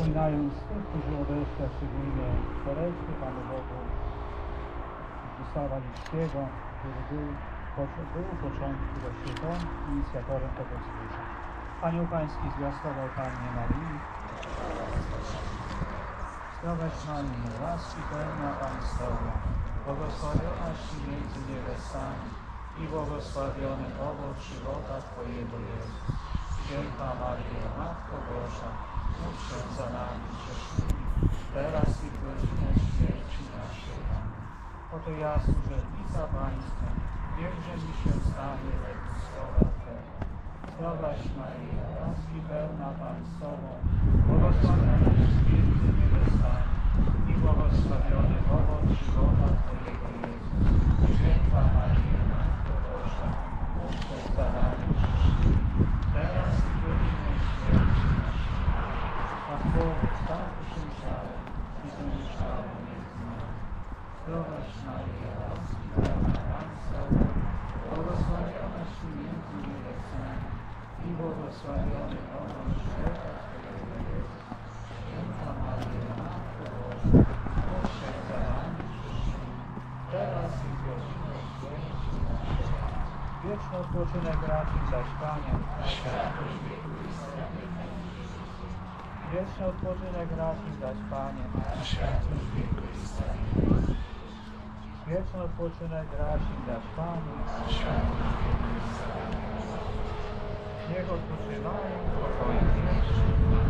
Wspominając tych, którzy odeszli, szczególnie Teresy, Panu Bogu, Gustawa Liczkiego, który był, był u początku właściwie on inicjatorem tego wzgórza. Anioł Pański zwiastował Panie Marii. Zdrowaś Maryjo, łaski pełna Pan z Tobą, błogosławionaś Ty między niewiastami i błogosławiony owoc żywota Twojego Jezus. Święta Maryjo, Matko Boża, módl się za nami teraz i w godzinę śmierci naszej. Oto ja, służebnica Pańska, niechże mi się stanie słowa Twego. Zdrowaś Maryjo, łaski pełna Pan z Tobą, błogosławionaś między niewiastami i błogosławiony owoc żywota Twojego Jezus. Święta Maryjo, Matko Boża, módl się za nami grzesznymi, teraz i w godzinę śmierci naszej. Pan Bóg stał się ciałem i zamieszkał między nami. Zdrowaś Maryjo, łaski błogosławionaś Ty między niewiastami i błogosławiony owoc żywota Twojego Jezus. Święta Maryjo, Matko Boża, się za nami grzesznymi, teraz i w godzinę śmierci naszej. Wieczny odpoczynek raczyć dać Panie. Wieczny odpoczynek raczyć dać Panie. vječno počinaj grašim da špani njegov počinaj kao i